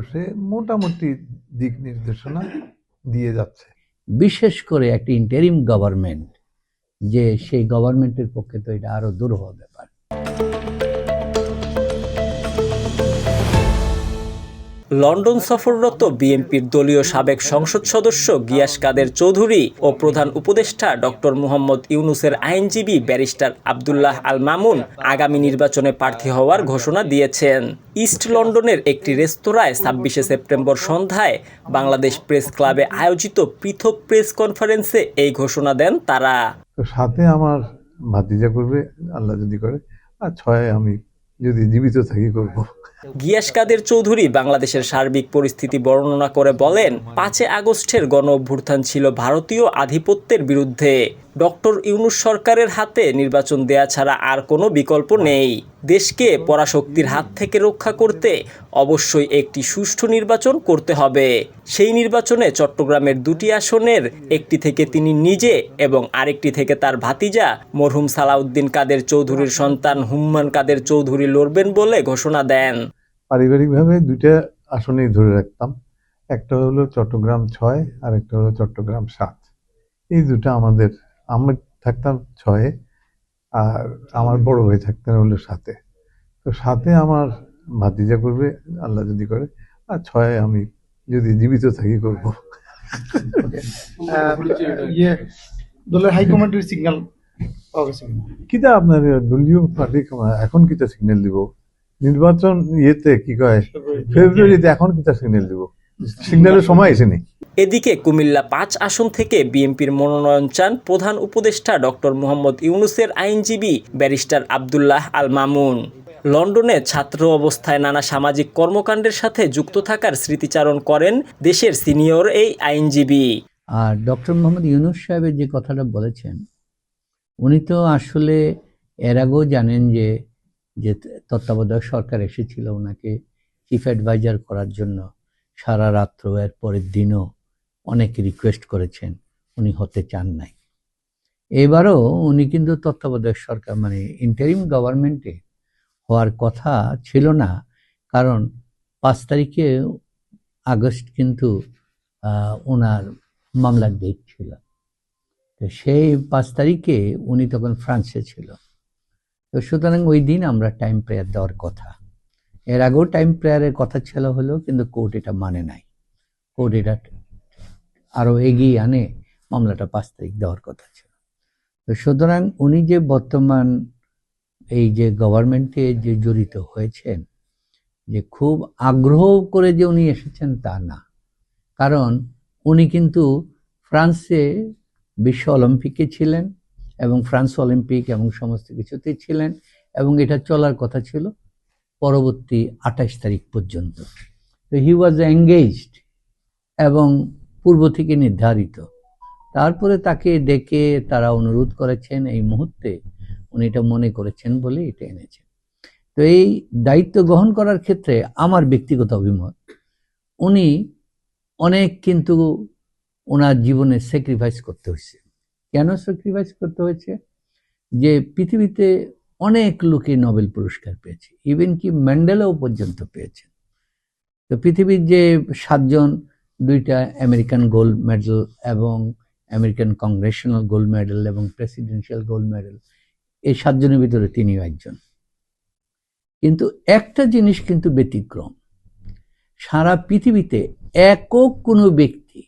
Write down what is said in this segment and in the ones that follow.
বসে মোটামুটি দিক নির্দেশনা দিয়ে যাচ্ছে। বিশেষ করে একটি ইন্টারিম গভর্নমেন্ট যে সেই গভর্নমেন্টের পক্ষে তো এটা আরও দুর্বহ ব্যাপার। লন্ডন সফররত বিএনপির দলীয় সাবেক সংসদ সদস্য গিয়াস কাদের চৌধুরী ও প্রধান উপদেষ্টা ডক্টর মুহম্মদ ইউনুসের আইনজীবী ব্যারিস্টার আবদুল্লাহ আল মামুন আগামী নির্বাচনে প্রার্থী হওয়ার ঘোষণা দিয়েছেন। ইস্ট লন্ডনের একটি রেস্তোরাঁয় ছাব্বিশে সেপ্টেম্বর সন্ধ্যায় বাংলাদেশ প্রেস ক্লাবে আয়োজিত পৃথক প্রেস কনফারেন্সে এই ঘোষণা দেন তারা। সাথে আমার ভাতিজা করবে, আল্লাহ যদি করে, আর ছয় আমি যদি জীবিত থাকি করব। গিয়াস কাদের চৌধুরী বাংলাদেশের সার্বিক পরিস্থিতি বর্ণনা করে বলেন পাঁচে আগস্টের গণ অভ্যুত্থান ছিল ভারতীয় আধিপত্যের বিরুদ্ধে। ডক্টর ইউনুস সরকারের হাতে নির্বাচন দেয়া ছাড়া আর কোনো বিকল্প নেই। দেশকে পরাশক্তির হাত থেকে রক্ষা করতে অবশ্যই একটি সুষ্ঠু নির্বাচন করতে হবে। সেই নির্বাচনে চট্টগ্রামের দুটি আসনের, একটি থেকে তিনি নিজে এবং আরেকটি থেকে তার ভাতিজা মরহুম সালাউদ্দিন কাদের চৌধুরীর সন্তান হুম্মান কাদের চৌধুরী লড়বেন বলে ঘোষণা দেন। পারিবারিকভাবে দুইটা আসনেই ধরে রাখতাম। একটা হলো চট্টগ্রাম ছয় আর একটা হলো চট্টগ্রাম সাত। এই দুটো আমাদের আমি থাকতাম ছয়ে আর আমার বড় ভাই থাকতেন হলো সাতে। তো সাথে আমার ভাতিজা করবে আল্লাহ যদি করে আর ছয়ে আমি যদি জীবিত থাকি করব। ইয়ে দলের হাইকমান্ডের সিগন্যাল? কিতা আপনার দলীয় পার্টি এখন কিতা সিগন্যাল দিব? নির্বাচন ইয়েতে কি কয়? ফেব্রুয়ারিতে এখন কিতা সিগন্যাল দিব? সিগন্যালের সময় এসেনি এদিকে কুমিল্লা পাঁচ আসন থেকে বিএনপির মনোনয়ন চান প্রধান উপদেষ্টা ডক্টর মোহাম্মদ ইউনুসের আইনজীবী ব্যারিস্টার আবদুল্লাহ আল মামুন। লন্ডনে ছাত্র অবস্থায় নানা সামাজিক কর্মকাণ্ডের সাথে যুক্ত থাকার স্মৃতিচারণ করেন দেশের সিনিয়র এই আইনজীবী। আর ডক্টর মোহাম্মদ ইউনুস সাহেবের যে কথাটা বলেছেন, উনি তো আসলে এর আগেও জানেন যে যে তত্ত্বাবধায়ক সরকার এসেছিল ওনাকে চিফ অ্যাডভাইজার করার জন্য সারা রাত্র, এর পরের দিনও অনেক রিকোয়েস্ট করেছেন, উনি হতে চান নাই। এবারও উনি কিন্তু তত্ত্বাবধায়ক সরকার মানে ইন্টারিম গভর্নমেন্টে হওয়ার কথা ছিল না, কারণ পাঁচ তারিখে আগস্ট কিন্তু ওনার মামলার ডেট ছিল। তো সেই পাঁচ তারিখে উনি তখন ফ্রান্সে ছিল। তো সুতরাং ওই দিন আমরা টাইম প্রেয়ার দেওয়ার কথা। এর আগেও টাইম প্রেয়ারের কথা ছিল হলেও কিন্তু কোর্ট এটা মানে নাই। কোর্ট এটা আরও এগিয়ে আনে, মামলাটা পাঁচ তারিখ দেওয়ার কথা ছিল। তো সুতরাং উনি যে বর্তমান এই যে গভর্নমেন্টে যে জড়িত হয়েছেন, যে খুব আগ্রহ করে যে উনি এসেছেন তা না। কারণ উনি কিন্তু ফ্রান্সে বিশ্ব অলিম্পিকে ছিলেন এবং ফ্রান্স অলিম্পিক এবং সমস্ত কিছুতেই ছিলেন এবং এটা চলার কথা ছিল পরবর্তী আঠাশ তারিখ পর্যন্ত। তো হি ওয়াজ এঙ্গেজড এবং পূর্ব থেকে নির্ধারিত। তারপরে তাকে ডেকে তারা অনুরোধ করেছেন এই মুহূর্তে উনি এটা মনে করেছেন বলে এটা এনেছেন। তো এই দায়িত্ব গ্রহণ করার ক্ষেত্রে আমার ব্যক্তিগত অভিমত, উনি অনেক কিন্তু ওনার জীবনে স্যাক্রিফাইস করতে হয়েছে। কেন স্যাক্রিফাইস করতে হয়েছে? যে পৃথিবীতে অনেক লোকে নোবেল পুরস্কার পেয়েছে ইভেন কি ম্যান্ডেলাও পর্যন্ত পেয়েছেন। তো পৃথিবীর যে সাতজন দুইটা আমেরিকান গোল্ড মেডেল এবং আমেরিকান কংগ্রেশনাল গোল্ড মেডেল এবং প্রেসিডেন্সিয়াল গোল্ড মেডেল এই সাতজনের ভিতরে তিনিও একজন। কিন্তু একটা জিনিস কিন্তু ব্যতিক্রম। সারা পৃথিবীতে একক কোনো ব্যক্তি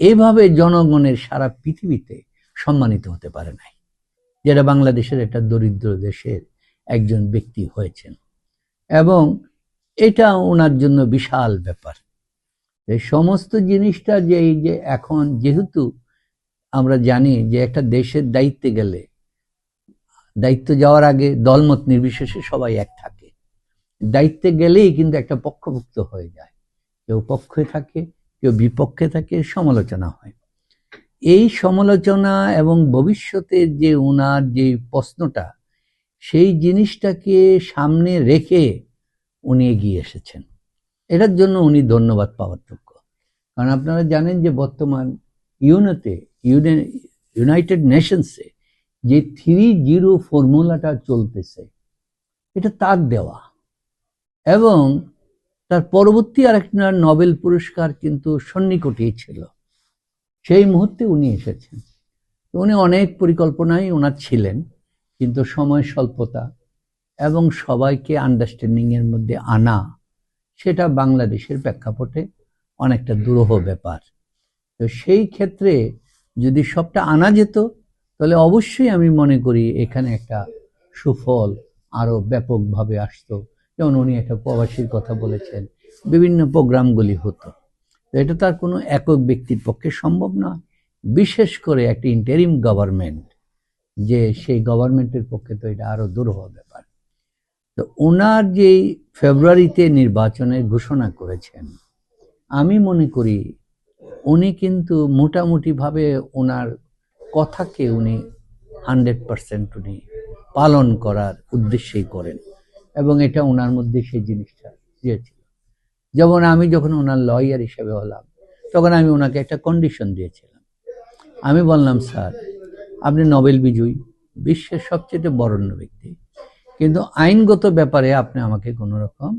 এভাবে জনগণের সারা পৃথিবীতে সম্মানিত হতে পারে নাই, যেটা বাংলাদেশের একটা দরিদ্র দেশের একজন ব্যক্তি হয়েছেন। এবং এটা ওনার জন্য বিশাল ব্যাপার। এই সমস্ত জিনিসটা যে এই যে এখন যেহেতু আমরা জানি যে একটা দেশের দায়িত্বে গেলে, দায়িত্ব যাওয়ার আগে দলমত নির্বিশেষে সবাই এক থাকে। দায়িত্বে গেলেই কিন্তু একটা পক্ষভুক্ত হয়ে যায়। কেউ পক্ষে থাকে, কেউ বিপক্ষে থাকে, সমালোচনা হয়। এই সমালোচনা এবং ভবিষ্যতে যে ওনার যে প্রশ্নটা, সেই জিনিসটাকে সামনে রেখে উনি এগিয়ে এসেছেন। এটার জন্য উনি ধন্যবাদ পাওয়ার যোগ্য। কারণ আপনারা জানেন যে বর্তমান ইউনোতে ইউনাইটেড নেশনসে যে থ্রি জিরো ফর্মুলাটা চলতেছে, এটা তার দেওয়া। এবং তার পরবর্তী আরেকটা নোবেল পুরস্কার কিন্তু সন্নিকটেই ছিল। সেই মুহূর্তে উনি এসেছেন। উনি অনেক পরিকল্পনাই ওনার ছিলেন, কিন্তু সময় স্বল্পতা এবং সবাইকে আন্ডারস্ট্যান্ডিংয়ের মধ্যে আনা সেটা বাংলাদেশের প্রেক্ষাপটে অনেকটা দুরূহ ব্যাপার। তো সেই ক্ষেত্রে যদি সবটা আনা যেত তাহলে অবশ্যই আমি মনে করি এখানে একটা সুফল আরও ব্যাপকভাবে আসতো। যেমন উনি একটা প্রবাসীর কথা বলেছেন বিভিন্ন প্রোগ্রামগুলি হতো। তো এটা তার কোনো একক ব্যক্তির পক্ষে সম্ভব নয়। বিশেষ করে একটা ইন্টারিম গভর্নমেন্ট যে সেই গভর্নমেন্টের পক্ষে তো এটা আরও দুরূহ ব্যাপার। তো ওনার যেই ফেব্রুয়ারিতে নির্বাচনের ঘোষণা করেছেন, আমি মনে করি উনি কিন্তু মোটামুটিভাবে ওনার কথাকে উনি হান্ড্রেড পার্সেন্ট উনি পালন করার উদ্দেশ্যেই করেন এবং এটা ওনার মধ্যে সেই জিনিসটা দিয়েছিল যেমন আমি যখন ওনার লয়ার হিসেবে হলাম, তখন আমি ওনাকে একটা কন্ডিশন দিয়েছিলাম। আমি বললাম, স্যার, আপনি নোবেল বিজয়ী, বিশ্বের সবচেয়ে বরণ্য ব্যক্তি। কিন্তু আইনগত ব্যাপারে আপনি আমাকে কোনো রকম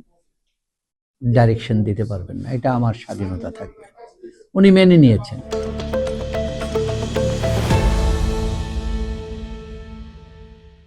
ডাইরেকশন দিতে পারবেন না। এটা আমার স্বাধীনতা থাকবে। উনি মেনে নিয়েছেন।